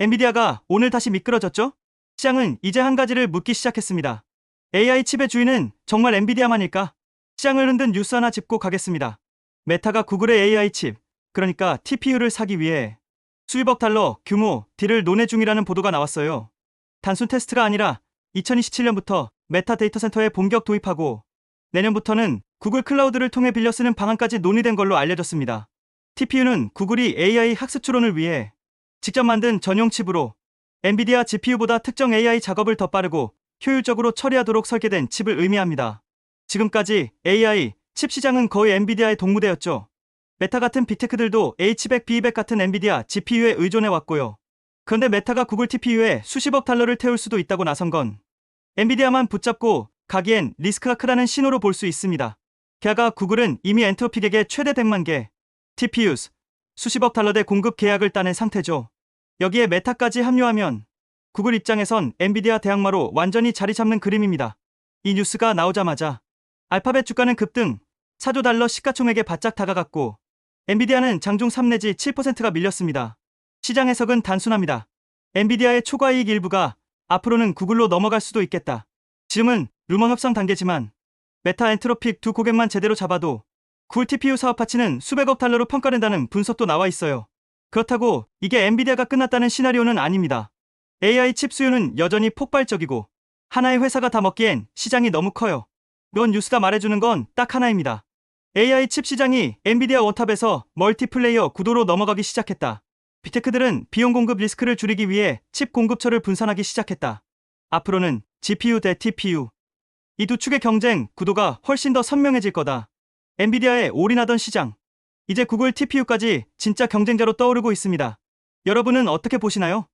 엔비디아가 오늘 다시 미끄러졌죠? 시장은 이제 한 가지를 묻기 시작했습니다. AI 칩의 주인은 정말 엔비디아만일까? 시장을 흔든 뉴스 하나 짚고 가겠습니다. 메타가 구글의 AI 칩, 그러니까 TPU를 사기 위해 수십억 달러 규모 딜을 논의 중이라는 보도가 나왔어요. 단순 테스트가 아니라 2027년부터 메타 데이터 센터에 본격 도입하고 내년부터는 구글 클라우드를 통해 빌려 쓰는 방안까지 논의된 걸로 알려졌습니다. TPU는 구글이 AI 학습 추론을 위해 직접 만든 전용 칩으로 엔비디아 GPU보다 특정 AI 작업을 더 빠르고 효율적으로 처리하도록 설계된 칩을 의미합니다. 지금까지 AI 칩 시장은 거의 엔비디아의 동무대였죠. 메타 같은 빅테크들도 H100, B200 같은 엔비디아 GPU에 의존해 왔고요. 그런데 메타가 구글 TPU에 수십억 달러를 태울 수도 있다고 나선 건 엔비디아만 붙잡고 가기엔 리스크가 크다는 신호로 볼 수 있습니다. 게다가 구글은 이미 엔트로픽에게 최대 100만 개 TPUs 수십억 달러 대 공급 계약을 따낸 상태죠. 여기에 메타까지 합류하면 구글 입장에선 엔비디아 대항마로 완전히 자리 잡는 그림입니다. 이 뉴스가 나오자마자 알파벳 주가는 급등 4조 달러 시가총액에 바짝 다가갔고 엔비디아는 장중 3 내지 7%가 밀렸습니다. 시장 해석은 단순합니다. 엔비디아의 초과 이익 일부가 앞으로는 구글로 넘어갈 수도 있겠다. 지금은 루머 협상 단계지만 메타 엔트로픽 두 고객만 제대로 잡아도 굴 TPU 사업 가치는 수백억 달러로 평가된다는 분석도 나와 있어요. 그렇다고 이게 엔비디아가 끝났다는 시나리오는 아닙니다. AI 칩 수요는 여전히 폭발적이고 하나의 회사가 다 먹기엔 시장이 너무 커요. 이번 뉴스가 말해주는 건 딱 하나입니다. AI 칩 시장이 엔비디아 원탑에서 멀티플레이어 구도로 넘어가기 시작했다. 빅테크들은 비용 공급 리스크를 줄이기 위해 칩 공급처를 분산하기 시작했다. 앞으로는 GPU 대 TPU. 이 두 축의 경쟁 구도가 훨씬 더 선명해질 거다. 엔비디아에 올인하던 시장. 이제 구글 TPU까지 진짜 경쟁자로 떠오르고 있습니다. 여러분은 어떻게 보시나요?